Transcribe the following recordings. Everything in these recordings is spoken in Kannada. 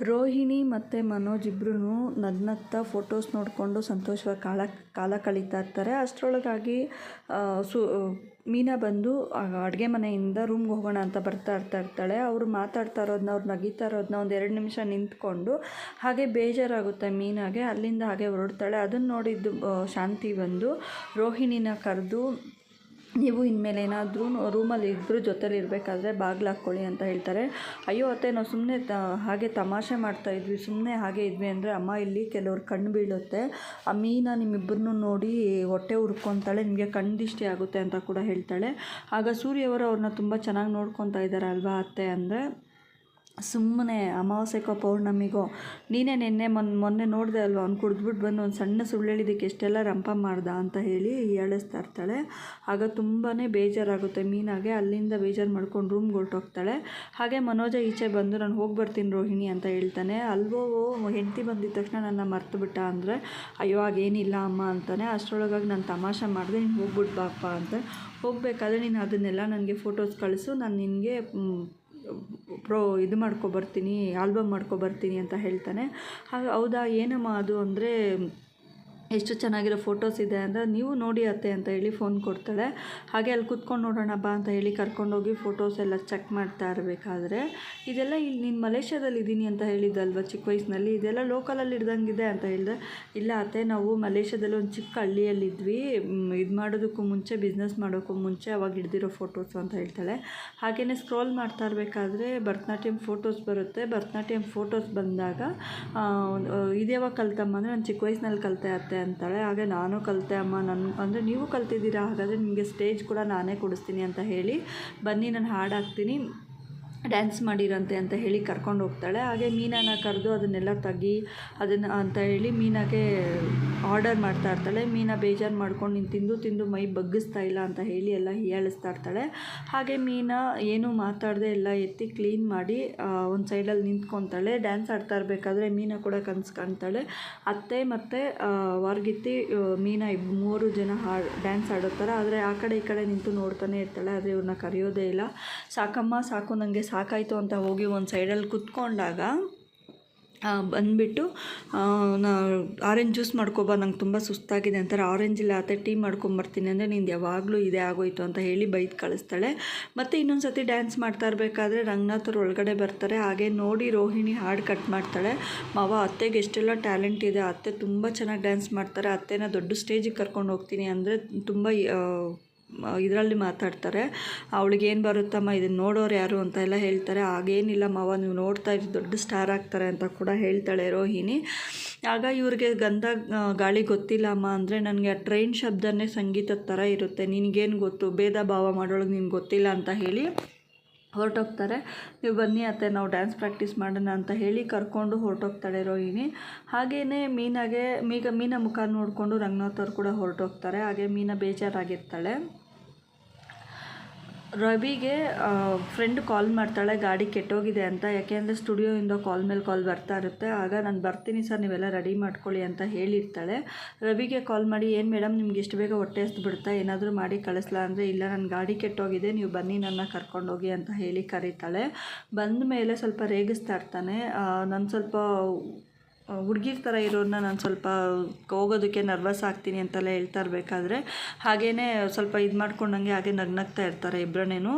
ರೋಹಿಣಿ ಮತ್ತು ಮನೋಜ್ ಇಬ್ಬರೂ ನಗ್ನಗ್ತಾ ಫೋಟೋಸ್ ನೋಡಿಕೊಂಡು ಸಂತೋಷವಾಗಿ ಕಾಲ ಕಾಲ ಕಳೀತಾ ಇರ್ತಾರೆ. ಅಷ್ಟರೊಳಗಾಗಿ ಸು, ಮೀನಾ ಬಂದು ಅಡುಗೆ ಮನೆಯಿಂದ ರೂಮ್ಗೆ ಹೋಗೋಣ ಅಂತ ಬರ್ತಾ ಇರ್ತಾ ಇರ್ತಾಳೆ. ಅವರು ಮಾತಾಡ್ತಾ ಇರೋದನ್ನ ಅವ್ರು ನಗೀತಾ ಇರೋದನ್ನ ಒಂದು ಎರಡು ನಿಮಿಷ ನಿಂತ್ಕೊಂಡು ಹಾಗೆ ಬೇಜಾರಾಗುತ್ತೆ ಮೀನಾಗೆ. ಅಲ್ಲಿಂದ ಹಾಗೆ ಹೊರಡ್ತಾಳೆ. ಅದನ್ನು ನೋಡಿದ್ದು ಶಾಂತಿ ಬಂದು ರೋಹಿಣಿನ ಕರೆದು ನೀವು ಇನ್ಮೇಲೆ ಏನಾದರೂ ರೂಮಲ್ಲಿ ಇಬ್ಬರು ಜೊತೇಲಿ ಇರಬೇಕಾದ್ರೆ ಬಾಗಿಲು ಹಾಕ್ಕೊಳ್ಳಿ ಅಂತ ಹೇಳ್ತಾರೆ. ಅಯ್ಯೋ ಅತ್ತೆ, ನಾವು ಸುಮ್ಮನೆ ತ ಹಾಗೆ ತಮಾಷೆ ಮಾಡ್ತಾ ಇದ್ವಿ. ಸುಮ್ಮನೆ ಹಾಗೆ ಇದ್ವಿ ಅಂದರೆ ಅಮ್ಮ ಇಲ್ಲಿ ಕೆಲವ್ರು ಕಣ್ಣು ಬೀಳುತ್ತೆ. ಆ ಮೀನ ನಿಮ್ಮಿಬ್ಬರನ್ನೂ ನೋಡಿ ಹೊಟ್ಟೆ ಹುರ್ಕೊತಾಳೆ ನಿಮಗೆ ಕಣ್ಣು ದಿಷ್ಟಿ ಆಗುತ್ತೆ ಅಂತ ಕೂಡ ಹೇಳ್ತಾಳೆ. ಆಗ ಸೂರ್ಯವರು ಅವ್ರನ್ನ ತುಂಬ ಚೆನ್ನಾಗಿ ನೋಡ್ಕೊತಾ ಇದ್ದಾರೆ ಅಲ್ವಾ ಅತ್ತೆ ಅಂದರೆ? ಸುಮ್ಮನೆ ಅಮಾವಾಸ್ಯೆಗೋ ಪೌರ್ಣಮಿಗೋ, ನೀನೇ ನಿನ್ನೆ ಮೊನ್ನೆ ಮೊನ್ನೆ ನೋಡಿದೆ ಅಲ್ವ, ಅವ್ನು ಕುಡಿದ್ಬಿಟ್ಟು ಬಂದು ಒಂದು ಸಣ್ಣ ಸುಳ್ಳು ಹೇಳಿದ್ದಕ್ಕೆ ಎಷ್ಟೆಲ್ಲ ರಂಪ ಮಾಡ್ದ ಅಂತ ಹೇಳಿ ಹೇಳಿಸ್ತಾ ಇರ್ತಾಳೆ. ಆಗ ತುಂಬಾ ಬೇಜಾರಾಗುತ್ತೆ ಮೀನಾಗೆ, ಅಲ್ಲಿಂದ ಬೇಜಾರು ಮಾಡ್ಕೊಂಡು ರೂಮ್ಗೆ ಹೊರಟೋಗ್ತಾಳೆ. ಹಾಗೆ ಮನೋಜ ಈಚೆ ಬಂದು, ನಾನು ಹೋಗಿ ಬರ್ತೀನಿ ರೋಹಿಣಿ ಅಂತ ಹೇಳ್ತಾನೆ. ಅಲ್ವೋ, ಹೆಂಡತಿ ಬಂದಿದ್ದ ತಕ್ಷಣ ನನ್ನ ಮರ್ತು ಬಿಟ್ಟ ಅಂದರೆ, ಅಯ್ಯೋ ಆಗೇನಿಲ್ಲ ಅಮ್ಮ ಅಂತಾನೆ. ಅಷ್ಟರೊಳಗಾಗಿ ನಾನು ತಮಾಷೆ ಮಾಡಿದೆ, ನೀನು ಹೋಗ್ಬಿಟ್ಟು ಬಾಪ್ಪ ಅಂತ. ಹೋಗಬೇಕಾದ್ರೆ ನೀನು ಅದನ್ನೆಲ್ಲ ನನಗೆ ಫೋಟೋಸ್ ಕಳಿಸು, ನಾನು ನಿನಗೆ ಪ್ರೋ ಇದು ಮಾಡ್ಕೊಬರ್ತೀನಿ ಆಲ್ಬಮ್ ಮಾಡ್ಕೊಬರ್ತೀನಿ ಅಂತ ಹೇಳ್ತಾನೆ. ಹಾಗೆ ಹೌದಾ ಏನಮ್ಮ ಅದು? ಅಂದರೆ ಎಷ್ಟು ಚೆನ್ನಾಗಿರೋ ಫೋಟೋಸ್ ಇದೆ ಅಂದರೆ ನೀವು ನೋಡಿ ಅತ್ತೆ ಅಂತ ಹೇಳಿ ಫೋನ್ ಕೊಡ್ತಾಳೆ. ಹಾಗೆ ಅಲ್ಲಿ ಕುತ್ಕೊಂಡು ನೋಡೋಣ ಬಾ ಅಂತ ಹೇಳಿ ಕರ್ಕೊಂಡೋಗಿ ಫೋಟೋಸ್ ಎಲ್ಲ ಚೆಕ್ ಮಾಡ್ತಾ ಇರಬೇಕಾದ್ರೆ. ಇದೆಲ್ಲ ಇಲ್ಲಿ ನೀನು ಮಲೇಷ್ಯಾದಲ್ಲಿ ಇದ್ದೀನಿ ಅಂತ ಹೇಳಿದ್ದಲ್ವ ಚಿಕ್ಕ ವಯಸ್ಸಿನಲ್ಲಿ? ಇದೆಲ್ಲ ಲೋಕಲಲ್ಲಿ ಇಡ್ದಂಗಿದೆ ಅಂತ ಹೇಳಿದೆ ಇಲ್ಲ ಅತ್ತೆ, ನಾವು ಮಲೇಷ್ಯಾದಲ್ಲಿ ಒಂದು ಚಿಕ್ಕ ಹಳ್ಳಿಯಲ್ಲಿದ್ವಿ. ಇದು ಮಾಡೋದಕ್ಕೂ ಮುಂಚೆ ಬಿಸ್ನೆಸ್ ಮಾಡೋಕ್ಕೂ ಮುಂಚೆ ಅವಾಗ ಹಿಡ್ದಿರೋ ಫೋಟೋಸು ಅಂತ ಹೇಳ್ತಾಳೆ. ಹಾಗೆಯೇ ಸ್ಕ್ರೋಲ್ ಮಾಡ್ತಾ ಇರಬೇಕಾದ್ರೆ ಭರತನಾಟ್ಯಂ ಫೋಟೋಸ್ ಬರುತ್ತೆ. ಭರತನಾಟ್ಯಂ ಫೋಟೋಸ್ ಬಂದಾಗ ಇದ್ಯಾವಾಗ ಕಲ್ತಮ್ಮ ಅಂದರೆ ನಾನು ಚಿಕ್ಕ ವಯಸ್ಸಿನಲ್ಲಿ ಕಲಿತೆ ಅತ್ತೆ. ಅಂತಾಳೆ, ಹಾಗೆ ನಾನು ಕಲಿತೆ ಅಮ್ಮ ನನ್ನ ಅಂದರೆ ನೀವು ಕಲ್ತಿದ್ದೀರಾ, ಹಾಗಾದರೆ ನಿಮಗೆ ಸ್ಟೇಜ್ ಕೂಡ ನಾನೇ ಕೊಡಿಸ್ತೀನಿ ಅಂತ ಹೇಳಿ ಬನ್ನಿ, ನಾನು ಹಾಡಾಗ್ತೀನಿ ಡ್ಯಾನ್ಸ್ ಮಾಡಿರಂತೆ ಅಂತ ಹೇಳಿ ಕರ್ಕೊಂಡು ಹೋಗ್ತಾಳೆ. ಹಾಗೆ ಮೀನಾನ ಕರೆದು ಅದನ್ನೆಲ್ಲ ತೆಗಿ ಅದನ್ನು ಅಂತ ಹೇಳಿ ಮೀನಾಗೆ ಆರ್ಡರ್ ಮಾಡ್ತಾ ಇರ್ತಾಳೆ. ಮೀನ ಬೇಜಾರು ಮಾಡ್ಕೊಂಡು ನೀನು ತಿಂದು ತಿಂದು ಮೈ ಬಗ್ಗಿಸ್ತಾ ಇಲ್ಲ ಅಂತ ಹೇಳಿ ಎಲ್ಲ ಹೀಯಾಳಿಸ್ತಾ ಇರ್ತಾಳೆ. ಹಾಗೆ ಮೀನ ಏನೂ ಮಾತಾಡದೆ ಎಲ್ಲ ಎತ್ತಿ ಕ್ಲೀನ್ ಮಾಡಿ ಒಂದು ಸೈಡಲ್ಲಿ ನಿಂತ್ಕೊತಾಳೆ. ಡ್ಯಾನ್ಸ್ ಆಡ್ತಾ ಇರಬೇಕಾದ್ರೆ ಮೀನ ಕೂಡ ಕನ್ಸು ಕಾಣ್ತಾಳೆ. ಅತ್ತೆ ಮತ್ತು ವಾರ್ಗಿತ್ತಿ ಮೀನ ಇಬ್, ಮೂರು ಜನ ಡ್ಯಾನ್ಸ್ ಆಡೋ ಥರ ಆದರೆ ಆ ಕಡೆ ಈ ಕಡೆ ನಿಂತು ನೋಡ್ತಾನೆ ಇರ್ತಾಳೆ. ಆದರೆ ಇವ್ರನ್ನ ಕರೆಯೋದೇ ಇಲ್ಲ. ಸಾಕಮ್ಮ ಸಾಕು ನನಗೆ ಸಾಕಾಯಿತು ಅಂತ ಹೋಗಿ ಒಂದು ಸೈಡಲ್ಲಿ ಕುತ್ಕೊಂಡಾಗ ಬಂದುಬಿಟ್ಟು ನಾ ಆರೆಂಜ್ ಜ್ಯೂಸ್ ಮಾಡ್ಕೊಬಾ, ನಂಗೆ ತುಂಬ ಸುಸ್ತಾಗಿದೆ ಅಂತಾರೆ. ಆರೆಂಜ್ ಇಲ್ಲ ಆತ ಟೀ ಮಾಡ್ಕೊಂಬರ್ತೀನಿ ಅಂದರೆ ನಿಂದು ಯಾವಾಗಲೂ ಇದೇ ಆಗೋಯ್ತು ಅಂತ ಹೇಳಿ ಬೈದು ಕಳಿಸ್ತಾಳೆ. ಮತ್ತು ಇನ್ನೊಂದು ಸತಿ ಡ್ಯಾನ್ಸ್ ಮಾಡ್ತಾ ಇರಬೇಕಾದ್ರೆ ರಂಗನಾಥ್ ಅವ್ರು ಒಳಗಡೆ ಬರ್ತಾರೆ. ಹಾಗೆ ನೋಡಿ ರೋಹಿಣಿ ಹಾಡು ಕಟ್ ಮಾಡ್ತಾಳೆ. ಮಾವ, ಅತ್ತೆಗೆ ಎಷ್ಟೆಲ್ಲ ಟ್ಯಾಲೆಂಟ್ ಇದೆ. ಅತ್ತೆ ತುಂಬ ಚೆನ್ನಾಗಿ ಡ್ಯಾನ್ಸ್ ಮಾಡ್ತಾರೆ. ಅತ್ತೆನ ದೊಡ್ಡ ಸ್ಟೇಜಿಗೆ ಕರ್ಕೊಂಡು ಹೋಗ್ತೀನಿ ಅಂದರೆ ತುಂಬ ಇದರಲ್ಲಿ ಮಾತಾಡ್ತಾರೆ. ಅವಳಿಗೆ ಏನು ಬರುತ್ತಮ್ಮ? ಇದನ್ನು ನೋಡೋರು ಯಾರು? ಅಂತ ಎಲ್ಲ ಹೇಳ್ತಾರೆ. ಆಗೇನಿಲ್ಲ ಮಾವ ನೀವು ನೋಡ್ತಾ ಇದ್ದು ದೊಡ್ಡ ಸ್ಟಾರ್ ಆಗ್ತಾರೆ ಅಂತ ಕೂಡ ಹೇಳ್ತಾಳೆ ರೋಹಿಣಿ. ಆಗ ಇವ್ರಿಗೆ ಗಂಧ ಗಾಳಿ ಗೊತ್ತಿಲ್ಲ ಅಮ್ಮ ಅಂದರೆ ನನಗೆ ಆ ಟ್ರೈನ್ ಶಬ್ದನೇ ಸಂಗೀತದ ಥರ ಇರುತ್ತೆ. ನಿನಗೇನು ಗೊತ್ತು? ಭೇದ ಭಾವ ಮಾಡೋಳಗೆ ನಿನ್ಗೆ ಗೊತ್ತಿಲ್ಲ ಅಂತ ಹೇಳಿ ಹೊರಟೋಗ್ತಾರೆ. ನೀವು ಬನ್ನಿ ಅತ್ತೆ, ನಾವು ಡ್ಯಾನ್ಸ್ ಪ್ರಾಕ್ಟೀಸ್ ಮಾಡೋಣ ಅಂತ ಹೇಳಿ ಕರ್ಕೊಂಡು ಹೊರಟೋಗ್ತಾಳೆ ರೋಹಿಣಿ. ಹಾಗೆಯೇ ಮೀನಾಗೆ, ಮೀಗ ಮೀನ ಮುಖ ನೋಡಿಕೊಂಡು ರಂಗನಾಥ್ ಅವ್ರು ಕೂಡ ಹೊರಟೋಗ್ತಾರೆ. ಹಾಗೆ ಮೀನ ಬೇಜಾರಾಗಿರ್ತಾಳೆ. ರವಿಗೆ ಫ್ರೆಂಡ್ ಕಾಲ್ ಮಾಡ್ತಾಳೆ, ಗಾಡಿ ಕೆಟ್ಟೋಗಿದೆ ಅಂತ. ಯಾಕೆಂದರೆ ಸ್ಟುಡಿಯೋಯಿಂದ ಕಾಲ್ ಮೇಲೆ ಕಾಲ್ ಬರ್ತಾ ಇರುತ್ತೆ. ಆಗ ನಾನು ಬರ್ತೀನಿ ಸರ್, ನೀವೆಲ್ಲ ರೆಡಿ ಮಾಡ್ಕೊಳ್ಳಿ ಅಂತ ಹೇಳಿರ್ತಾಳೆ. ರವಿಗೆ ಕಾಲ್ ಮಾಡಿ, ಏನು ಮೇಡಮ್ ನಿಮ್ಗೆ ಎಷ್ಟು ಬೇಗ ಹೊಟ್ಟೆ ಬಿಡ್ತಾ? ಏನಾದರೂ ಮಾಡಿ ಕಳಿಸ್ಲಾ ಅಂದರೆ, ಇಲ್ಲ ನನ್ನ ಗಾಡಿ ಕೆಟ್ಟೋಗಿದೆ, ನೀವು ಬನ್ನಿ, ನನ್ನ ಕರ್ಕೊಂಡೋಗಿ ಅಂತ ಹೇಳಿ ಕರೀತಾಳೆ. ಬಂದ ಮೇಲೆ ಸ್ವಲ್ಪ ರೇಗಿಸ್ತಾ ಇರ್ತಾನೆ. ನಾನು ಸ್ವಲ್ಪ ಹುಡುಗಿರ್ ಥರ ಇರೋರನ್ನ ನಾನು ಸ್ವಲ್ಪ ಹೋಗೋದಕ್ಕೆ ನರ್ವಸ್ ಆಗ್ತೀನಿ ಅಂತೆಲ್ಲ ಹೇಳ್ತಾ ಇರಬೇಕಾದ್ರೆ ಹಾಗೇ ಸ್ವಲ್ಪ ಇದು ಮಾಡ್ಕೊಂಡಂಗೆ ಹಾಗೆ ನಗ್ನಗ್ತಾ ಇರ್ತಾರೆ ಇಬ್ಬರನ್ನೇನು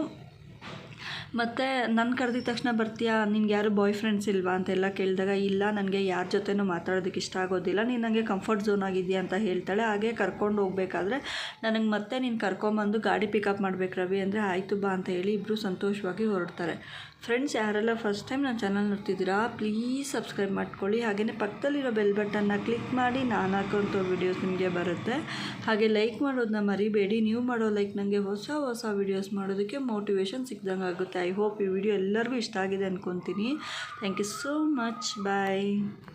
ಮತ್ತು ನನ್ನ ಕರೆದಿದ ತಕ್ಷಣ ಬರ್ತೀಯಾ? ನಿನ್ಗೆ ಯಾರು ಬಾಯ್ ಫ್ರೆಂಡ್ಸ್ ಇಲ್ವಾ ಅಂತೆಲ್ಲ ಕೇಳಿದಾಗ, ಇಲ್ಲ, ನನಗೆ ಯಾರ ಜೊತೆನೂ ಮಾತಾಡೋದಕ್ಕೆ ಇಷ್ಟ ಆಗೋದಿಲ್ಲ, ನೀನು ನನಗೆ ಕಂಫರ್ಟ್ ಝೋನ್ ಆಗಿದೆಯಾ ಅಂತ ಹೇಳ್ತಾಳೆ. ಹಾಗೆ ಕರ್ಕೊಂಡು ಹೋಗಬೇಕಾದ್ರೆ, ನನಗೆ ಮತ್ತೆ ನೀನು ಕರ್ಕೊಂಬಂದು ಗಾಡಿ ಪಿಕಪ್ ಮಾಡ್ಬೇಕು ರವಿ, ಅಂದರೆ ಆಯಿತು ಬಾ ಅಂತ ಹೇಳಿ ಇಬ್ಬರು ಸಂತೋಷವಾಗಿ ಹೊರಡ್ತಾರೆ. ಫ್ರೆಂಡ್ಸ್ ಯಾರೆಲ್ಲ ಫಸ್ಟ್ ಟೈಮ್ ನನ್ನ ಚಾನಲ್ ನೋಡ್ತಿದ್ದೀರಾ ಪ್ಲೀಸ್ ಸಬ್ಸ್ಕ್ರೈಬ್ ಮಾಡ್ಕೊಳ್ಳಿ. ಹಾಗೆಯೇ ಪಕ್ಕದಲ್ಲಿರೋ ಬೆಲ್ ಬಟನ್ನ ಕ್ಲಿಕ್ ಮಾಡಿ ನಾನು ಹಾಕೋಂಥ ವೀಡಿಯೋಸ್ ನಿಮಗೆ ಬರುತ್ತೆ. ಹಾಗೆ ಲೈಕ್ ಮಾಡೋದನ್ನ ಮರಿಬೇಡಿ. ನೀವು ಮಾಡೋ ಲೈಕ್ ನನಗೆ ಹೊಸ ಹೊಸ ವೀಡಿಯೋಸ್ ಮಾಡೋದಕ್ಕೆ ಮೋಟಿವೇಶನ್ ಸಿಕ್ಕಿದಂಗೆ ಆಗುತ್ತೆ. ಐ ಹೋಪ್ ಈ ವಿಡಿಯೋ ಎಲ್ಲರಿಗೂ ಇಷ್ಟ ಆಗಿದೆ ಅಂದ್ಕೊತೀನಿ thank you so much bye